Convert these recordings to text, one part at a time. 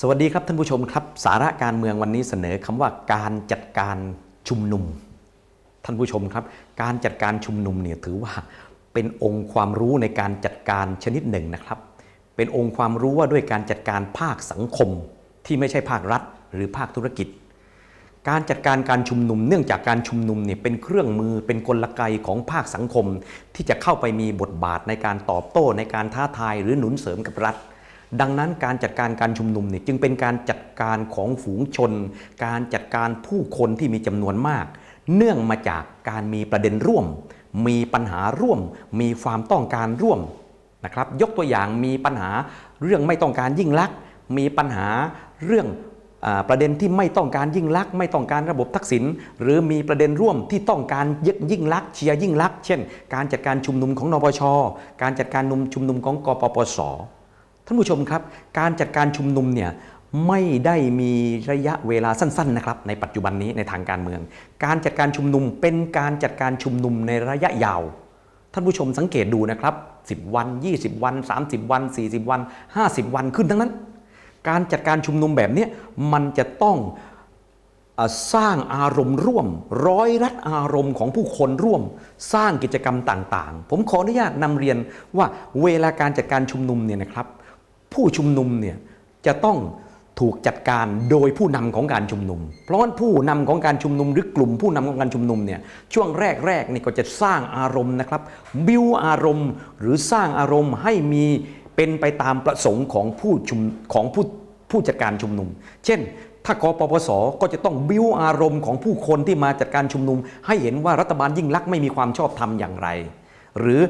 สวัสดีครับท่านผู้ชมครับ สาระการเมืองวันนี้เสนอคำว่าการจัดการชุมนุม ท่านผู้ชมครับ การจัดการชุมนุมเนี่ยถือว่าเป็นองค์ความรู้ในการจัดการชนิดหนึ่งนะครับ เป็นองค์ความรู้ว่าด้วยการจัดการภาคสังคม ที่ไม่ใช่ภาครัฐ หรือภาคธุรกิจ การจัดการการชุมนุม เนื่องจากการชุมนุมเนี่ยเป็นเครื่องมือเป็นกลไกของภาคสังคม ที่จะเข้าไปมีบทบาทในการตอบโต้ในการท้าทายหรือหนุนเสริมกับรัฐ ดังนั้นการจัดการการชุมนุมเนี่ยจึงเป็นการจัดการของฝูงชน การจัดการผู้คนที่มีจำนวนมาก เนื่องมาจากการมีประเด็นร่วม มีปัญหาร่วม มีความต้องการร่วมนะครับยกตัวอย่างมีปัญหาเรื่องไม่ต้องการยิ่งลักษณ์มีปัญหาเรื่องอประเด็นที่ไม่ต้องการยิ่งลักษณ์ไม่ต้องการระบบทักษิณหรือมีประเด็นร่วมที่ต้องการยึดยิ่งลักษณ์เชียร์ยิ่งลักษณ์เช่น การจัดการชุมนุมของนปชการจัดการนุมชุมนุมของกปปส ท่านผู้ชมครับ การจัดการชุมนุมเนี่ยไม่ได้มีระยะเวลาสั้นๆนะครับในปัจจุบันนี้ในทางการเมือง การจัดการชุมนุมเป็นการจัดการชุมนุมในระยะยาว ท่านผู้ชมสังเกตดูนะครับ 10 วัน 20 วัน 30 วัน 40 วัน 50 วันขึ้นทั้งนั้น การจัดการชุมนุมแบบนี้มันจะต้องสร้างอารมณ์ร่วม ร้อยรัดอารมณ์ของผู้คนร่วม สร้างกิจกรรมต่างๆ ผมขออนุญาตนำเรียนว่าเวลาการจัดการชุมนุมเนี่ยนะครับ ผู้ชุมนุมเนี่ยจะต้องถูกจัดการโดยผู้นำของการชุมนุม เพราะผู้นำของการชุมนุมหรือกลุ่มผู้นำของการชุมนุมเนี่ยช่วงแรกๆนี่ก็จะสร้างอารมณ์นะครับ บิวอารมณ์หรือสร้างอารมณ์ให้มีเป็นไปตามประสงค์ของผู้ชุมของผู้ผู้จัดการชุมนุม เช่น ถ้ากปปส ก็จะต้องบิวอารมณ์ของผู้คนที่มาจัดการชุมนุม ให้เห็นว่ารัฐบาลยิ่งลักษณ์ไม่มีความชอบธรรมอย่างไร หรือ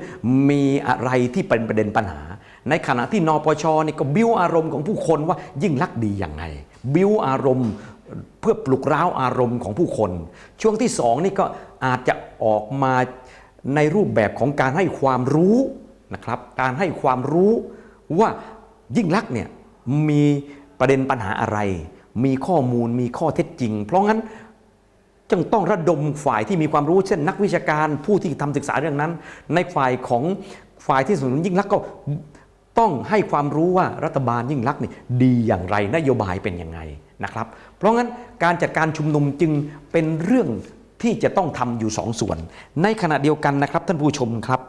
มีอะไรที่เป็นประเด็นปัญหา ในขณะที่นปชนี่ก็บิ้วอารมณ์ของผู้คนว่ายิ่งลักดีอย่างไง บิ้วอารมณ์เพื่อปลุกร้าวอารมณ์ของผู้คน ช่วงที่สองนี่ก็อาจจะออกมาในรูปแบบของการให้ความรู้นะครับการให้ความรู้ว่ายิ่งลักเนี่ยมีประเด็นปัญหาอะไร มีข้อมูลมีข้อเท็จจริง เพราะงั้น จึงต้องระดมฝ่ายที่มีความรู้เช่น นักวิชาการผู้ที่ทำศึกษาเรื่องนั้น ในฝ่ายของฝ่ายที่สนับสนุนยิ่งลักษณ์ก็ต้องให้ความรู้ว่ารัฐบาลยิ่งลักษณ์นี่ดีอย่างไรนโยบายเป็นยังไงนะครับ เพราะงั้นการจัดการชุมนุมจึงเป็นเรื่องที่จะต้องทำอยู่สองส่วน ในขณะเดียวกันนะครับท่านผู้ชมครับ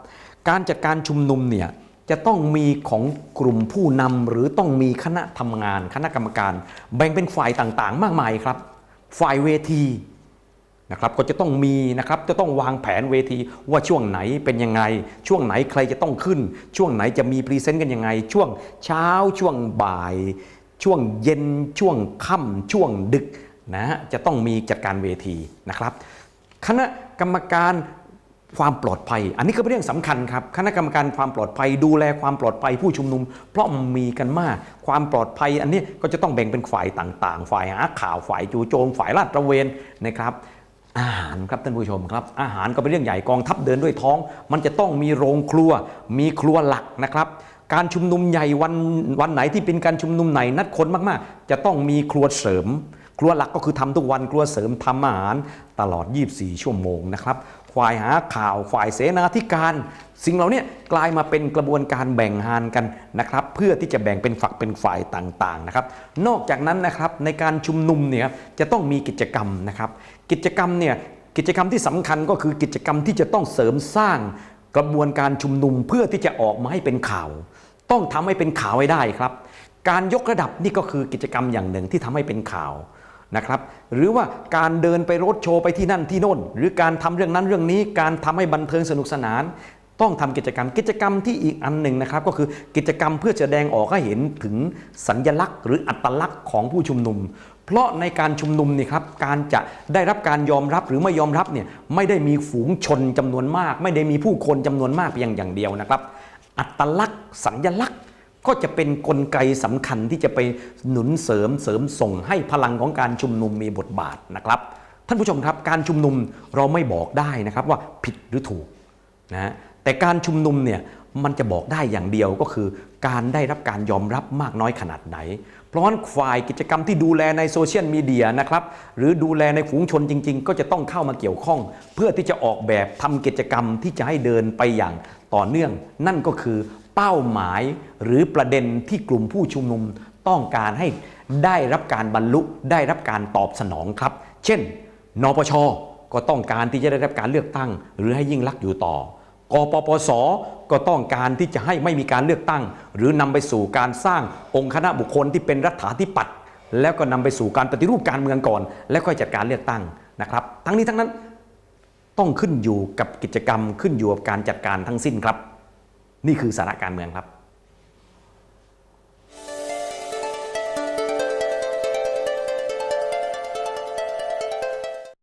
การจัดการชุมนุมเนี่ยจะต้องมีของกลุ่มผู้นำหรือต้องมีคณะทำงาน คณะกรรมการ แบ่งเป็นฝ่ายต่างๆ มากมายครับ ฝ่ายเวที นะครับก็จะต้องมีนะครับจะต้องวางแผนเวทีว่าช่วงไหนเป็นยังไง ช่วงไหนใครจะต้องขึ้น ช่วงไหนจะมีพรีเซนต์กันยังไง ช่วงเช้าช่วงบ่าย ช่วงเย็นช่วงค่ำช่วงดึกนะฮะจะต้องมีจัดการเวทีนะครับ คณะกรรมการความปลอดภัย อันนี้ก็เป็นเรื่องสำคัญครับ คณะกรรมการความปลอดภัยดูแลความปลอดภัยผู้ชุมนุม เพราะมีกันมาก ความปลอดภัย อันนี้ก็จะต้องแบ่งเป็นฝ่ายต่าง ๆ ฝ่ายหาข่าวฝ่ายจู่โจมฝ่ายลาดตระเวนนะครับ อาหารครับท่านผู้ชมครับ อาหารก็เป็นเรื่องใหญ่กองทัพเดินด้วยท้อง มันจะต้องมีโรงครัว มีครัวหลักนะครับการชุมนุมใหญ่วันวันไหนที่เป็นการชุมนุมไหนนัดคนมากๆ จะต้องมีครัวเสริม ครัวหลักก็คือทำทุกวันครัวเสริมทำอาหารตลอด 24 ชั่วโมงนะครับ ฝ่ายหาข่าว ฝ่ายเสนาธิการ สิ่งเหล่านี้กลายมาเป็นกระบวนการแบ่งงานกันนะครับ เพื่อที่จะแบ่งเป็นฝักเป็นฝ่ายต่างๆนะครับ นอกจากนั้นนะครับในการชุมนุมเนี่ยจะต้องมีกิจกรรมนะครับ กิจกรรมเนี่ยกิจกรรมที่สำคัญก็คือกิจกรรมที่จะต้องเสริมสร้างกระบวนการชุมนุมเพื่อที่จะออกมาให้เป็นข่าว ต้องทำให้เป็นข่าวให้ได้ครับ การยกระดับนี่ก็คือกิจกรรมอย่างหนึ่งที่ทำให้เป็นข่าว นะครับหรือว่าการเดินไปรถโชว์ไปที่นั่นที่โน่น หรือการทำเรื่องนั้นเรื่องนี้ การทำให้บันเทิงสนุกสนาน ต้องทำกิจกรรมกิจกรรมที่อีกอันหนึ่งนะครับ ก็คือกิจกรรมเพื่อแสดงออกให้เห็นถึงสัญลักษณ์ หรืออัตลักษณ์ของผู้ชุมนุม เพราะในการชุมนุมนี่ครับการจะได้รับการยอมรับหรือไม่ยอมรับเนี่ยไม่ได้มีฝูงชนจำนวนมาก ไม่ได้มีผู้คนจำนวนมากเพียงอย่างเดียวนะครับ อัตลักษณ์ สัญลักษณ์ ก็จะเป็นนกลไกสำคัญที่จะไปหนุนเสริมเสริมส่งให้พลังของการชุมนุมมีบทบาทนะครับ ท่านผู้ชมครับการชุมนุมเราไม่บอกได้นะครับว่าผิดหรือถูกนะแต่การชุมนุมเนี่ยมันจะบอกได้อย่างเดียวก็คือ การได้รับการยอมรับมากน้อยขนาดไหน เพราะฉะนั้นฝ่ายกิจกรรมที่ดูแลในโซเชียลมีเดียนะครับหรือดูแลในฝูงชนจริง ๆ ก็จะต้องเข้ามาเกี่ยวข้อง เพื่อที่จะออกแบบทำกิจกรรมที่จะให้เดินไปอย่างต่อเนื่อง นั่นก็คือ เป้าหมายหรือประเด็นที่กลุ่มผู้ชุมนุมต้องการให้ได้รับการบรรลุได้รับการตอบสนองครับ เช่น นปช ก็ต้องการที่จะได้รับการเลือกตั้ง หรือให้ยิ่งลักษณ์อยู่ต่อกปปส ก็ต้องการที่จะให้ไม่มีการเลือกตั้ง หรือนำไปสู่การสร้างองค์คณะบุคคลที่เป็นรัฐาธิปัตย์แล้วก็นำไปสู่การปฏิรูปการเมืองก่อน แล้วค่อยจัดการเลือกตั้งนะครับ ทั้งนี้ทั้งนั้นต้องขึ้นอยู่กับกิจกรรมขึ้นอยู่กับการจัดการทั้งสิ้นครับ นี่คือสาระการเมืองครับ